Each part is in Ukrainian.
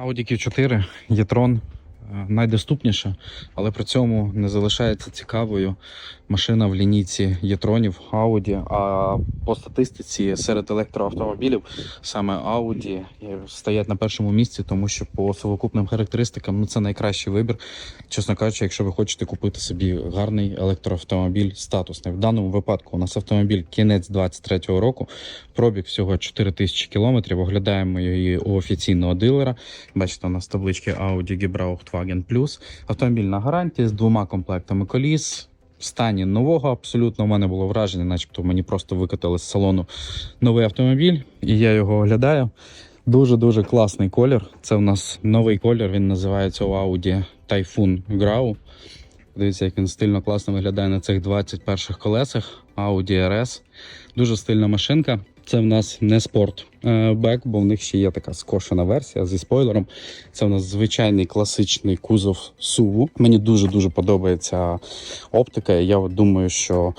Audi Q4 e-tron е, найдоступніша, але при цьому не залишається цікавою машина в лінійці є-тронів Audi. А по статистиці серед електроавтомобілів саме Audi стоять на першому місці, тому що по совокупним характеристикам ну, це найкращий вибір. Чесно кажучи, якщо ви хочете купити собі гарний електроавтомобіль статусний. В даному випадку у нас автомобіль кінець 23-го року, пробіг всього 4 тисячі кілометрів. Оглядаємо її у офіційного дилера. Бачите, у нас таблички Audi Gebraucht Wagen Plus. Автомобіль на гарантії з двома комплектами коліс. В стані нового абсолютно у мене було враження, начебто мені просто викатали з салону новий автомобіль, і я його оглядаю. Дуже дуже класний колір. Це у нас новий колір. Він називається у Audi Typhoon Grau. Дивіться, як він стильно класно виглядає на цих 21 колесах. Audi RS. Дуже стильна машинка. Це в нас не спорт бек, бо в них ще є така скошена версія зі спойлером. Це в нас звичайний класичний кузов SUV. Мені дуже дуже подобається оптика. Я думаю, що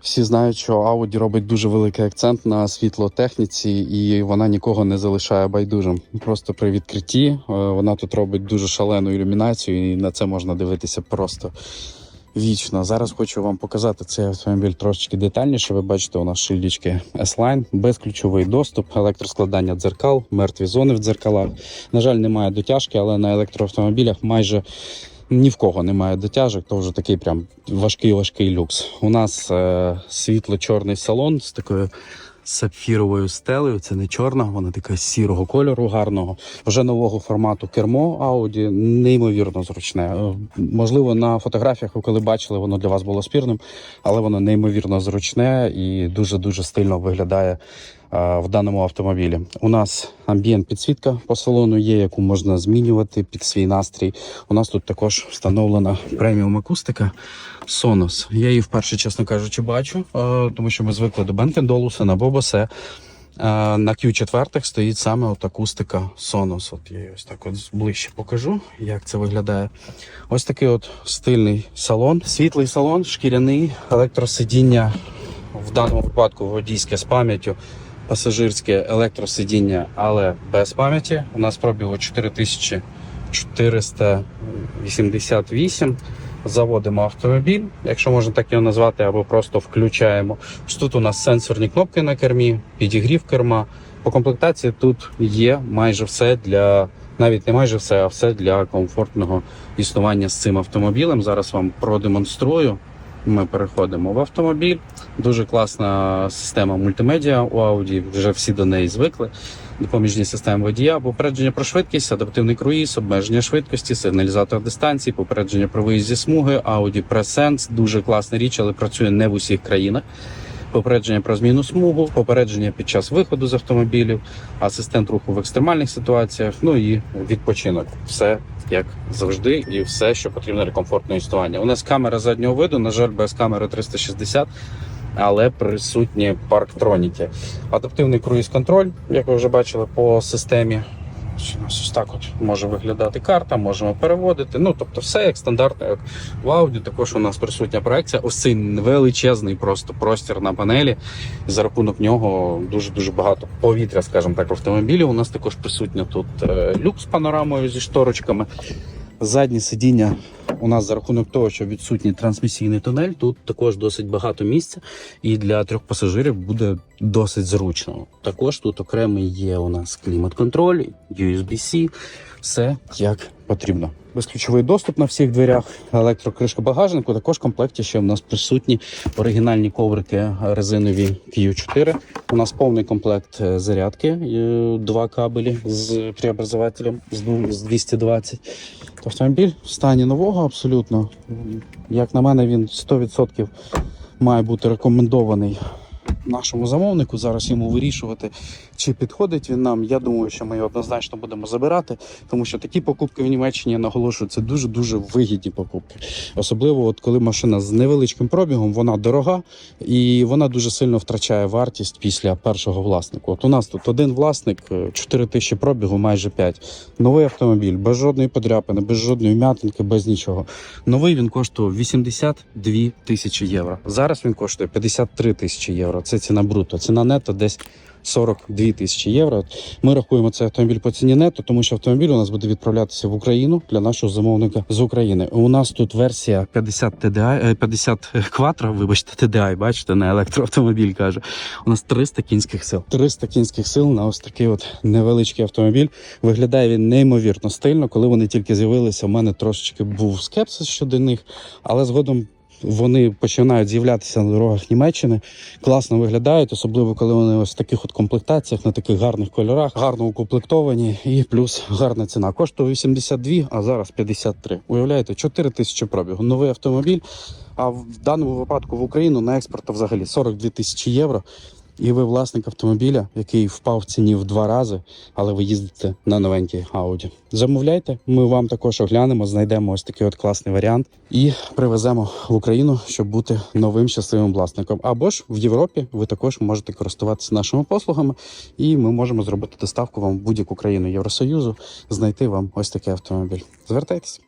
всі знають, що Audi робить дуже великий акцент на світлотехніці, і вона нікого не залишає байдужим. Просто при відкритті е, вона тут робить дуже шалену ілюмінацію, і на це можна дивитися просто вічно. Зараз хочу вам показати цей автомобіль трошечки детальніше. Ви бачите, у нас шильдічки S-Line, безключовий доступ, електроскладання дзеркал, мертві зони в дзеркалах. На жаль, немає дотяжки, але на електроавтомобілях майже ні в кого немає дотяжок, то вже такий прям важкий важкий люкс. У нас е, світло-чорний салон з такою сапфіровою стелею. Це не чорна, вона така сірого кольору, гарного. Вже нового формату кермо Audi, неймовірно зручне. Е, Можливо, на фотографіях ви коли бачили, воно для вас було спірним, але воно неймовірно зручне і дуже дуже стильно виглядає в даному автомобілі. У нас амбієнт підсвітка по салону є, яку можна змінювати під свій настрій. У нас тут також встановлена преміум акустика Sonos. Я її вперше, чесно кажучи, бачу, е, тому що ми звикли до Бенкендолуса на Бобосе. Е, На Q4 стоїть саме от акустика Sonos. От я її ось так от ближче покажу, як це виглядає. Ось такий от стильний салон, світлий салон, шкіряний, електросидіння в даному випадку водійське з пам'яттю, пасажирське електросидіння, але без пам'яті. У нас пробігу 4488. Заводимо автомобіль, якщо можна так його назвати, або просто включаємо. Тут у нас сенсорні кнопки на кермі, підігрів керма. По комплектації тут є майже все для, навіть не майже все, а все для комфортного існування з цим автомобілем. Зараз вам продемонструю. Ми переходимо в автомобіль. Дуже класна система мультимедіа у Audi, вже всі до неї звикли. Допоміжні системи водія, попередження про швидкість, адаптивний круїз, обмеження швидкості, сигналізатор дистанції, попередження про виїзд зі смуги, Audi Presence. Дуже класна річ, але працює не в усіх країнах. Попередження про зміну смугу, попередження під час виходу з автомобілів, асистент руху в екстремальних ситуаціях, ну і відпочинок. Все як завжди, і все, що потрібно для комфортного існування. У нас камера заднього виду, на жаль, без камери 360, але присутні парктроніки. Адаптивний круїз-контроль, як ви вже бачили по системі. Ось у нас ось так от може виглядати карта, можемо переводити. Ну, тобто, все як стандартно, як в Audi. Також у нас присутня проекція. Ось цей величезний просто простір на панелі. За рахунок нього дуже дуже багато повітря, скажімо так, в автомобілі. У нас також присутня тут е, люк з панорамою зі шторочками. Заднє сидіння у нас за рахунок того, що відсутній трансмісійний тунель, тут також досить багато місця, і для трьох пасажирів буде досить зручно. Також тут окремий є у нас клімат-контроль, USB-C, все як потрібно. Безключовий доступ на всіх дверях, електрокришка багажнику. Також в комплекті ще у нас присутні оригінальні коврики резинові Q4. У нас повний комплект е, зарядки, е, два кабелі з преобразователем з 220. Автомобіль в стані нового абсолютно. Як на мене, він 100% має бути рекомендований нашому замовнику. Зараз йому вирішувати, чи підходить він нам. Я думаю, що ми його однозначно будемо забирати, тому що такі покупки в Німеччині я наголошую, це дуже дуже вигідні покупки. Особливо, от коли машина з невеличким пробігом, вона дорога і вона дуже сильно втрачає вартість після першого власника. От у нас тут один власник, е, 4 тисячі пробігу, майже 5. Новий автомобіль, без жодної подряпини, без жодної м'ятинки, без нічого. Новий він коштував 82 тисячі євро. Зараз він коштує 53 тисячі євро. Це ціна бруто. Ціна нетто десь 42 тисячі євро. Ми рахуємо цей автомобіль по ціні нетто, тому що автомобіль у нас буде відправлятися в Україну для нашого замовника з України. У нас тут версія 50 TDI, е, 50 Quattro, вибачте, TDI, бачите, не електроавтомобіль каже. У нас 300 кінських сил. 300 кінських сил на ось такий от невеличкий автомобіль. Виглядає він неймовірно стильно. Коли вони тільки з'явилися, у мене трошечки був скепсис щодо них, але згодом. Вони починають з'являтися на дорогах Німеччини, класно виглядають, особливо коли вони ось в таких от комплектаціях, на таких гарних кольорах, гарно укомплектовані, і плюс гарна ціна. Коштує 82, а зараз 53. Уявляєте, 4 тисячі пробігу. Новий автомобіль. А в даному випадку в Україну на експорт взагалі 42 тисячі євро. І ви власник автомобіля, який впав в ціні в два рази, але ви їздите на новенькій Audi. Замовляйте, ми вам також оглянемо, знайдемо ось такий от класний варіант і привеземо в Україну, щоб бути новим щасливим власником. Або ж в Європі ви також можете користуватися нашими послугами, і ми можемо зробити доставку вам в будь-яку країну Євросоюзу, знайти вам ось такий автомобіль. Звертайтеся.